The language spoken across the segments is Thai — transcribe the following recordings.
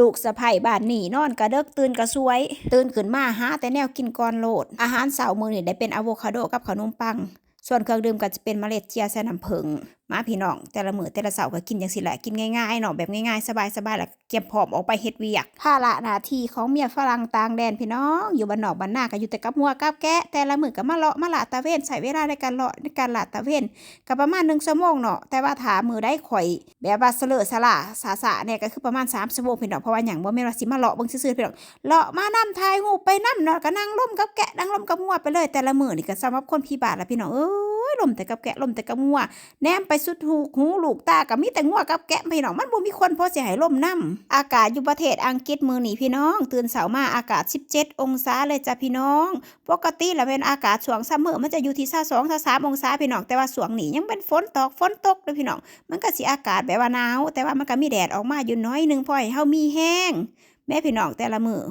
ลูกสะใภ้บ้านนี่นอนกระเดกตื่นกระซวย ตื่นขึ้นมาหาแต่แนวกินก่อนโลด อาหารเสาร์มื้อนี่ได้เป็นอะโวคาโดกับขนมปัง ส่วนเครื่องดื่มก็จะเป็นเมล็ดเจียใส่น้ำผึ้งมาพี่น้อง แต่ละมือแต่ละเสาร์ก็กินจังซี่แหละกินง่ายๆเนาะแบบง่ายๆ สบายๆแหล้วเก็บพร้อมออกไปเฮ็ดเวียกภาระหน้าที่ของเมียฝรั่งต่างแดนพี่น้อง อยู่บ้านนอกบ้านนาก็อยู่แต่กับหัวกับแกะแต่ละมือก็มาเลาะมาละตะเวนใช้เวลาในการเลาะในการละตะเวนก็ประมาณ1ชั่วโมงเนาะแต่ว่าถามือได้ข่อย แบบว่าเสลอสละสาสะเนี่ยก็คือประมาณ3ชั่วโมงพี่น้องเพราะว่าหยังบ่แม่นว่าสิมาเลาะเบิ่งซื่อๆพี่น้องเลาะมานำถ่ายรูไปนำเนาะก็นั่งร่มกับแกะนั่งร่มกับงัวไปเลยแต่ละมือนี่ก็สำหรับคนพี่บาทละพี่น้องเอ้ ยลมแต่กับแกะลมแต่กับงัวแนมไปสุดหูหูลูกตาก็มีแต่งัวกับแกะพี่น้องมันบ่มีคนพอสิให้ลมนํอากาศอยู่ประเทศอังกฤษมื้อนี้พี่น้อง ตื่นเช้ามาอากาศ 17 องศาเลยจ้ะพี่น้อง ปกติแล้วเป็นอากาศช่วงซัมเมอร์มันจะอยู่ที่22 23องศาพี่น้องแต่ว่าช่วงหนียังเป็นฝนตกฝนตกเด้อพี่น้องมันก็สิอากาศแบบว่าหนาวแต่ว่ามันก็มีแดดออกมาอยู่น้อยหนึงพอให้เฮามีแห้งแม่พี่น้องแต่ละมือ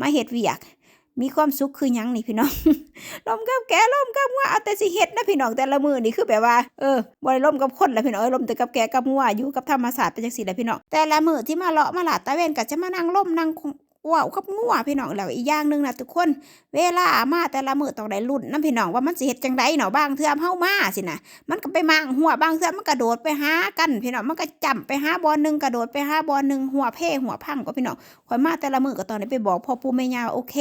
มาเฮ็ดเวียก มีความสุขคือยังนี่พี่น้องลมกับแกลมกับงัวเอาแต่สิเฮ็ดนะพี่น้องแต่ละมือนี่คือแบบว่าเออบ่ได้ลมกับคนละพี่น้องเออลมแต่กับแกกับงัวอยู่กับธรรมศาสตร์เป็นจังซี่แหละพี่น้องแต่ละมือที่มาเลาะมาหลาดตะเวนก็จะมานั่งลมนั่ง ว้าวกับงัวพี่น้องแล้วอีกอย่างหนึ่งนะทุกคน เวลามาแต่ละมือต้องได้ลุ้นนํพี่น้องว่ามันสิเฮ็ดจังไดเนาะบางเทื่อเฮามาสินะมันก็ไปมั่งหัวบางเทื่อมันกระโดดไปหากันพี่น้องมันก็จำไปหาบอลหนึ่งกระโดดไปหาบอลหนึ่งหัวเพ่หัวพังก็พี่น้องข่อยมาแต่ละมือก็ตอนนี้ไปบอกพ่อปู่แม่ย่าโอเค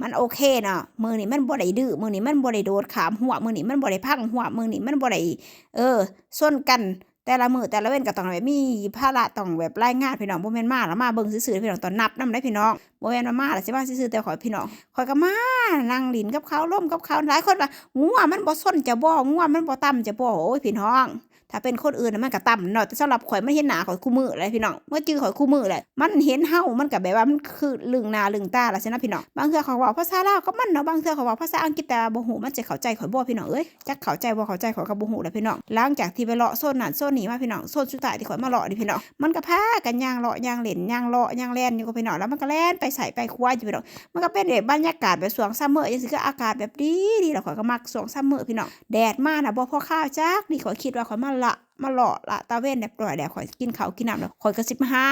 มันโอเคเนาะมือนี้มันบ่ได้ดื้อมือนี้มันบ่ได้โดดขามหัวมือนี้มันบ่ได้พังหัวมือนี้มันบ่ได้เออส้นกัน แต่ละมือแต่ละเว้นก็ต้องแบบมีภาระต้องแบบรายงานพี่น้องโมเมนมาแล้วมาเบิ่งซื่อๆพี่น้องตอนนับนำได้พี่น้องโมเมนมามาแล้วสิมาซื่อๆแต่ขอพี่น้องขอยก็มานั่งลินกับเขาล่มกับเขาหลายคนว่างัวมันบ่ส้นจะบ่งัวมันบ่ต่ำจะบ่โอ้ยพี่น้อง ถ้าเป็นคนอื่นมันก็ต่ำเนาะแต่สำหรับข่อยมันเห็นหนาข่อยคู่มือเลยพี่น้องเมื่อจื้อข่อยคู่มือเลยมันเห็นเฮามันก็แบบว่ามันคือลึงนาลึงตาล่ะใช่นะพี่น้องบางเทื่อเขาเว้าภาษาลาวก็มันเนาะบางเทื่อเขาเว้าภาษาอังกฤษแต่บ่ฮู้มันจะเข้าใจข่อยบ่พี่น้องเอ้ยจักเข้าใจบ่เข้าใจข่อยก็บ่ฮู้แหล้วพี่น้องหลังจากที่ไปเลาะโซนนั้นโซนนี้มาพี่น้องโซนสุดท้ายที่ข่อยมาเลาะนี่พี่น้องมันก็พากันย่างเลาะย่างเล่นย่างเลาะย่างแล่นอยู่กับพี่น้องแล้วมันก็แล่นไปใส่ไปคว้าอยู่พี่น้องมันก็เป็นแบบบรรยากาศแบบสวงซัมเมอร์จังซี่ก็อากาศแบบดีดีแล้วข่อยก็มักสวงซัมเมอร์พี่น้องแดดมาน่ะบ่พอข้าวจักนี่ข่อยคิดว่าข่อยมาละมาหล่อละตาเว้นแบบปล่อยแดดข่อยกินข้าวกินน้ำแล้วข่อยก็สิมาหา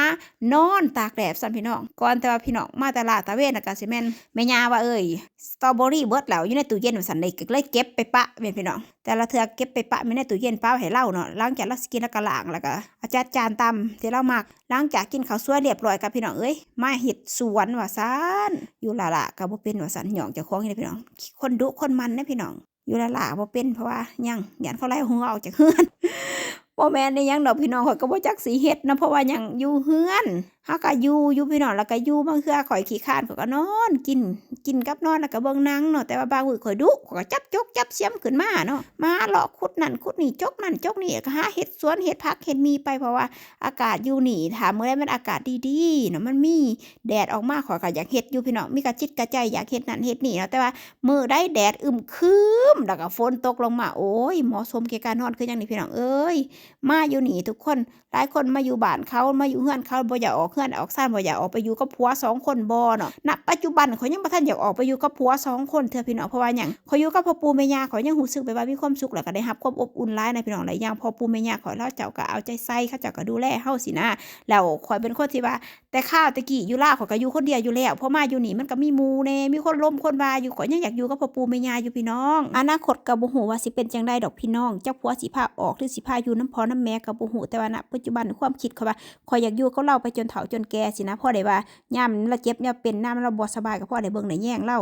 นอนตากแดดซั่นพี่น้องก่อนแต่ว่าพี่น้องมาแต่ละตาเว้นน่ะก็สิแม่นแม่ยาว่าเอ้ยสตรอเบอรี่เบิร์ดแล้วอยู่ในตู้เย็นว่าซั่นได้ก็เลยเก็บไปปะแม่นพี่น้องแต่ละเทือเก็บไปปะไว้ในตู้เย็นเป้าให้เล่าเนาะหลังจากเราสกินแล้วก็ล้างแล้วก็อาจัดจานตำที่เรามักหลังจากกินข้าวสวยเรียบร้อยกับพี่น้องเอ้ยมาเฮ็ดสวนว่าซั่นอยู่ละละก็บ่เป็นว่าซั่นหยองเจ้าของนี่พี่น้อง คนดุคนมันนะพี่น้อง อยู่ละละบ่เป็นเพราะว่ายังหยันเขาไล่หัวออกจากเฮือนบ่แม่นได้ยังดอกพี่น้องข่อยก็บ่จักสิเฮ็ดนะเพราะว่ายังอยู่เฮือนเฮาก็อยู่อยู่พี่น้องแล้วก็อยู่บางเทื่อข่อยขี้คร้านข่อยก็นอน กินกินกับนอนแล้วก็เบิ่งหนังเนาะแต่ว่าบางมื้อข่อยดุข่อยก็จับจกจับเสียมขึ้นมาเนาะมาเลาะขุดนั่นขุดนี่จกนั่นจกนี่ก็หาเฮ็ดสวนเฮ็ดผักเฮ็ดมีไปเพราะว่าอากาศอยู่นี่ถ้ามื้อใดมันอากาศดีๆเนาะมันมีแดดออกมาข่อยก็อยากเฮ็ดอยู่พี่น้องมีกระจิตกระใจอยากเฮ็ดนั่นเฮ็ดนี่เนาะแต่ว่ามื้อใดแดดอึมครึมแล้วก็ฝนตกลงมาโอ้ยเหมาะสมแก่การนอนคือหยังนี่พี่น้องเอ้ยมาอยู่นี่ทุกคนหลายคนมาอยู่บ้านเขามาอยู่เฮือนเขาบ่อยากออกเฮือนออกซ่านบ่อยากออกไปอยู่กับผัวสองคนบ่เนาะณปัจจุบันเขายังบ่ทันอยากออกไปอยู่กับผัวสองคนเทื่อพี่น้องเพราะว่าหยังเขาอยู่กับพ่อปู่แม่ย่าเขายังรู้สึกแบบว่ามีความสุขแล้วก็ได้รับความอบอุ่นหลายนะพี่น้องหลายอย่างพ่อปู่แม่ย่าเขาเราเจ้าก็เอาใจใส่เขาเจ้าก็ดูแลเฮาสินะแล้วขอยเป็นคนที่ว่า แต่ข้าวตะกี้อยู่ลาขอยก็อยู่คนเดียวอยู่แล้วพอมาอยู่นี่มันก็มีหมู่แน่มีคนล้มคนวาอยู่ขอยยังอยากอยู่กับพ่อปู่แม่ย่าอยู่พี่น้องอนาคตก็บ่ฮู้ว่าสิเป็นจังไดดอกพี่น้องเจ้าผัวสิพาออกหรือสิพาอยู่น้ำพอน้ำแม่ก็บ่ฮู้แต่ว่าณปัจจุบันความคิดเขาว่าขอยอยากอยู่กับเราไปจนเฒ่าจนแก่สินะพ่อได้ว่ายามเราเจ็บเนี่ยเป็นน้ำเราบอสบายกับพ่อได้เบิ่งได้แย่งเล่า